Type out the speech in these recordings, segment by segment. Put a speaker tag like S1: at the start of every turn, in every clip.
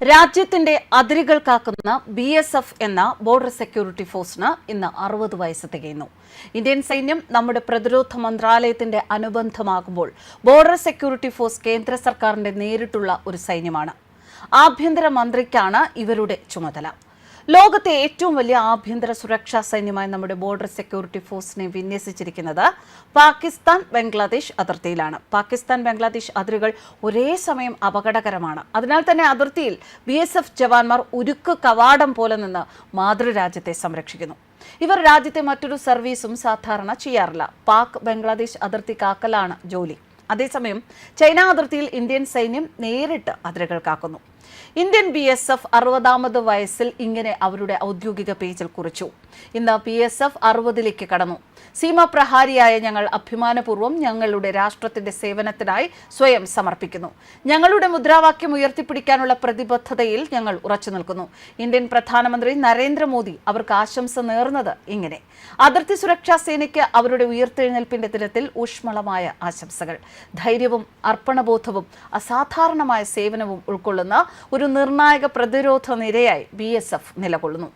S1: രാജ്യത്തിന്റെ അതിരുകൾ കാക്കുന്ന ബി എസ് എഫ് എന്ന ബോർഡർ സെക്യൂരിറ്റി ഫോഴ്സിന് ഇന്ന് അറുപത് വയസ്സ് തികയുന്നു. ഇന്ത്യൻ സൈന്യം നമ്മുടെ പ്രതിരോധ മന്ത്രാലയത്തിന്റെ അനുബന്ധമാകുമ്പോൾ ബോർഡർ സെക്യൂരിറ്റി ഫോഴ്സ് കേന്ദ്ര സർക്കാരിന്റെ നേരിട്ടുള്ള ഒരു സൈന്യമാണ്. ആഭ്യന്തര മന്ത്രിക്കാണ് ഇവരുടെ ചുമതല. ലോകത്തെ ഏറ്റവും വലിയ ആഭ്യന്തര സുരക്ഷാ സൈന്യമായി നമ്മുടെ ബോർഡർ സെക്യൂരിറ്റി ഫോഴ്സിനെ വിന്യസിച്ചിരിക്കുന്നത് പാകിസ്ഥാൻ ബംഗ്ലാദേശ് അതിർത്തിയിലാണ്. പാകിസ്ഥാൻ ബംഗ്ലാദേശ് അതിരുകൾ ഒരേ സമയം അപകടകരമാണ്. അതിനാൽ തന്നെ അതിർത്തിയിൽ ബി എസ് എഫ് ജവാന്മാർ ഉരുക്ക് കവാടം പോലെ നിന്ന് മാതൃരാജ്യത്തെ സംരക്ഷിക്കുന്നു. ഇവർ രാജ്യത്തെ മറ്റൊരു സർവീസും സാധാരണ ചെയ്യാറില്ല. പാക് ബംഗ്ലാദേശ് അതിർത്തി കാക്കലാണ് ജോലി. അതേസമയം ചൈന അതിർത്തിയിൽ ഇന്ത്യൻ സൈന്യം നേരിട്ട് അതിരുകൾ കാക്കുന്നു. ഇന്ത്യൻ ബി എസ് എഫ് അറുപതാമത് വയസ്സിൽ ഇങ്ങനെ അവരുടെ ഔദ്യോഗിക പേജിൽ കുറിച്ചു. ഇന്ന് ബി എസ് എഫ് അറുപതിലേക്ക് കടന്നു. സീമാപ്രഹാരിയായ ഞങ്ങൾ അഭിമാനപൂർവം ഞങ്ങളുടെ രാഷ്ട്രത്തിന്റെ സേവനത്തിനായി സ്വയം സമർപ്പിക്കുന്നു. ഞങ്ങളുടെ മുദ്രാവാക്യം ഉയർത്തിപ്പിടിക്കാനുള്ള പ്രതിബദ്ധതയിൽ ഞങ്ങൾ ഉറച്ചു നിൽക്കുന്നു. ഇന്ത്യൻ പ്രധാനമന്ത്രി നരേന്ദ്രമോദി അവർക്ക് ആശംസ നേർന്നത് ഇങ്ങനെ. അതിർത്തി സുരക്ഷാ സേനയ്ക്ക് അവരുടെ ഉയർത്തെഴുന്നേൽപ്പിന്റെ ദിനത്തിൽ ഊഷ്മളമായ ആശംസകൾ. ധൈര്യവും അർപ്പണബോധവും അസാധാരണമായ സേവനവും ഉൾക്കൊള്ളുന്ന ഒരു നിർണായക പ്രതിരോധ നിരയായി ബി എസ് എഫ് നിലകൊള്ളുന്നു.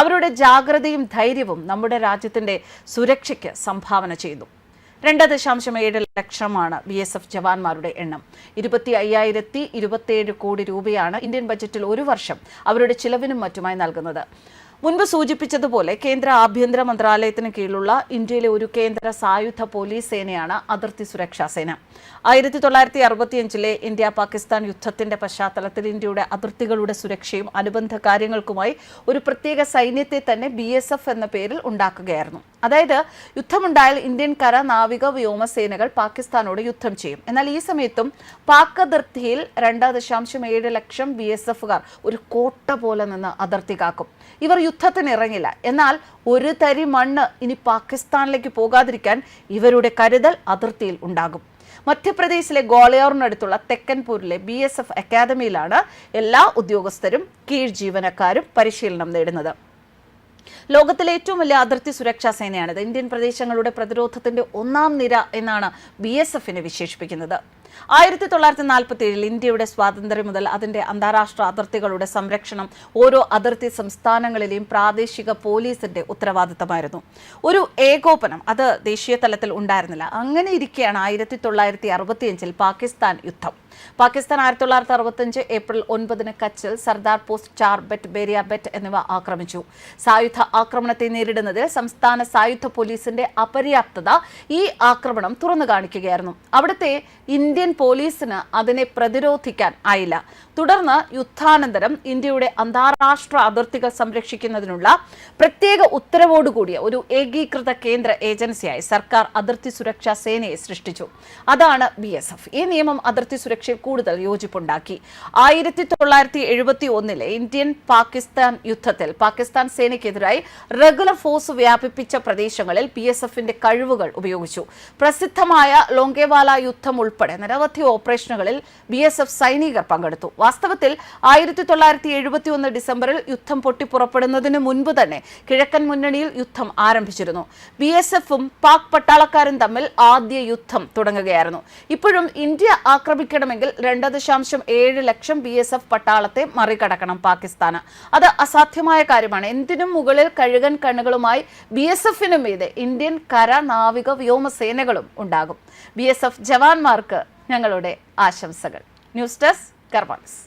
S1: അവരുടെ ജാഗ്രതയും ധൈര്യവും നമ്മുടെ രാജ്യത്തിന്റെ സുരക്ഷയ്ക്ക് സംഭാവന ചെയ്തു. രണ്ട് ദശാംശം ഏഴ് ലക്ഷമാണ് ബി എസ് എഫ് ജവാന്മാരുടെ എണ്ണം. ഇരുപത്തി അയ്യായിരത്തി ഇരുപത്തിയേഴ് കോടി രൂപയാണ് ഇന്ത്യൻ ബജറ്റിൽ ഒരു വർഷം അവരുടെ ചിലവിനും മറ്റുമായി നൽകുന്നത്. മുൻപ് സൂചിപ്പിച്ചതുപോലെ കേന്ദ്ര ആഭ്യന്തര മന്ത്രാലയത്തിന് കീഴിലുള്ള ഇന്ത്യയിലെ ഒരു കേന്ദ്ര സായുധ പോലീസ് സേനയാണ് അതിർത്തി സുരക്ഷാ സേന. ആയിരത്തി തൊള്ളായിരത്തി അറുപത്തിയഞ്ചിലെ ഇന്ത്യ പാകിസ്ഥാൻ യുദ്ധത്തിന്റെ പശ്ചാത്തലത്തിൽ ഇന്ത്യയുടെ അതിർത്തികളുടെ സുരക്ഷയും അനുബന്ധ കാര്യങ്ങൾക്കുമായി ഒരു പ്രത്യേക സൈന്യത്തെ തന്നെ ബി എന്ന പേരിൽ ഉണ്ടാക്കുകയായിരുന്നു. അതായത് യുദ്ധമുണ്ടായാൽ ഇന്ത്യൻ കര നാവിക വ്യോമസേനകൾ പാകിസ്ഥാനോട് യുദ്ധം ചെയ്യും. എന്നാൽ ഈ സമയത്തും പാക് അതിർത്തിയിൽ രണ്ട് ദശാംശം ഏഴ് ലക്ഷം ബി എസ് എഫുകാർ ഒരു കോട്ട പോലെ നിന്ന് അതിർത്തി കാക്കും. ഇവർ യുദ്ധത്തിന് ഇറങ്ങില്ല എന്നാൽ ഒരു തരി മണ്ണ് ഇനി പാകിസ്ഥാനിലേക്ക് പോകാതിരിക്കാൻ ഇവരുടെ കരുതൽ അതിർത്തിയിൽ ഉണ്ടാകും. മധ്യപ്രദേശിലെ ഗ്വാളിയോറിനടുത്തുള്ള തെക്കൻപൂരിലെ ബി എസ് എഫ് അക്കാദമിയിലാണ് എല്ലാ ഉദ്യോഗസ്ഥരും കീഴ് ജീവനക്കാരും പരിശീലനം നേടുന്നത്. ലോകത്തിലെ ഏറ്റവും വലിയ അതിർത്തി സുരക്ഷാ സേനയാണിത്. ഇന്ത്യൻ പ്രദേശങ്ങളുടെ പ്രതിരോധത്തിന്റെ ഒന്നാം നിര എന്നാണ് ബി എസ് എഫിനെ വിശേഷിപ്പിക്കുന്നത്. ആയിരത്തി തൊള്ളായിരത്തി നാൽപ്പത്തി ഏഴിൽ ഇന്ത്യയുടെ സ്വാതന്ത്ര്യം മുതൽ അതിന്റെ അന്താരാഷ്ട്ര അതിർത്തികളുടെ സംരക്ഷണം ഓരോ അതിർത്തി സംസ്ഥാനങ്ങളിലെയും പ്രാദേശിക പോലീസിന്റെ ഉത്തരവാദിത്തമായിരുന്നു. ഒരു ഏകോപനം അത് ദേശീയ തലത്തിൽ ഉണ്ടായിരുന്നില്ല. അങ്ങനെ ഇരിക്കെയാണ് ആയിരത്തി തൊള്ളായിരത്തി അറുപത്തിയഞ്ചിൽ പാകിസ്ഥാൻ യുദ്ധം. പാകിസ്ഥാൻ ആയിരത്തി തൊള്ളായിരത്തി അറുപത്തിയഞ്ച് ഏപ്രിൽ ഒൻപതിന് കച്ചിൽ സർദാർ പോസ്റ്റ് ചാർബെറ്റ് ബേരിയാബെറ്റ് ബേരിയ എന്നിവ ആക്രമിച്ചു. സായുധ ആക്രമണത്തെ നേരിടുന്നതിൽ സംസ്ഥാന സായുധ പോലീസിന്റെ അപര്യാപ്തത ഈ ആക്രമണം തുറന്നു കാണിക്കുകയായിരുന്നു. അവിടുത്തെ ഇന്ത്യൻ പോലീസിന് അതിനെ പ്രതിരോധിക്കാൻ ആയില്ല. തുടർന്ന് യുദ്ധാനന്തരം ഇന്ത്യയുടെ അന്താരാഷ്ട്ര അതിർത്തികൾ സംരക്ഷിക്കുന്നതിനുള്ള പ്രത്യേക ഉത്തരവോടുകൂടിയ ഒരു ഏകീകൃത കേന്ദ്ര ഏജൻസിയായി സർക്കാർ അതിർത്തി സുരക്ഷാ സേനയെ സൃഷ്ടിച്ചു. അതാണ് ബി ഈ നിയമം അതിർത്തി സുരക്ഷയിൽ കൂടുതൽ യോജിപ്പുണ്ടാക്കി. ആയിരത്തി തൊള്ളായിരത്തി എഴുപത്തി ഒന്നിലെ ഇന്ത്യൻ പാകിസ്ഥാൻ യുദ്ധത്തിൽ പാകിസ്ഥാൻ സേനയ്ക്കെതിരായി റെഗുലർ ഫോഴ്സ് വ്യാപിപ്പിച്ച പ്രദേശങ്ങളിൽ പി എസ് എഫിന്റെ കഴിവുകൾ ഉപയോഗിച്ചു. പ്രസിദ്ധമായ ലോങ്കേവാല യുദ്ധം ഉൾപ്പെടെ നിരവധി ഓപ്പറേഷനുകളിൽ ബി എസ് എഫ് സൈനികർ പങ്കെടുത്തു. വാസ്തവത്തിൽ ആയിരത്തി തൊള്ളായിരത്തി എഴുപത്തി ഒന്ന് ഡിസംബറിൽ യുദ്ധം പൊട്ടിപ്പുറപ്പെടുന്നതിന് മുൻപ് തന്നെ കിഴക്കൻ മുന്നണിയിൽ യുദ്ധം ആരംഭിച്ചിരുന്നു. ബി എസ് എഫും പാക് പട്ടാളക്കാരും തമ്മിൽ ആദ്യ യുദ്ധം തുടങ്ങുകയായിരുന്നു. ഇപ്പോഴും ഇന്ത്യ ആക്രമിക്കണമെങ്കിൽ രണ്ട് ദശാംശം ഏഴ് ലക്ഷം ബി എസ് എഫ് പട്ടാളത്തെ മറികടക്കണം പാകിസ്ഥാന്. അത് അസാധ്യമായ കാര്യമാണ്. എന്തിനും മുകളിൽ കഴുകൻ കണ്ണുകളുമായി ബി എസ് എഫിനും മീതെ ഇന്ത്യൻ കര നാവിക വ്യോമസേനകളും ഉണ്ടാകും. ബി എസ് എഫ് ജവാന്മാർക്ക് ഞങ്ങളുടെ ആശംസകൾ. News desk കർമാൻസ്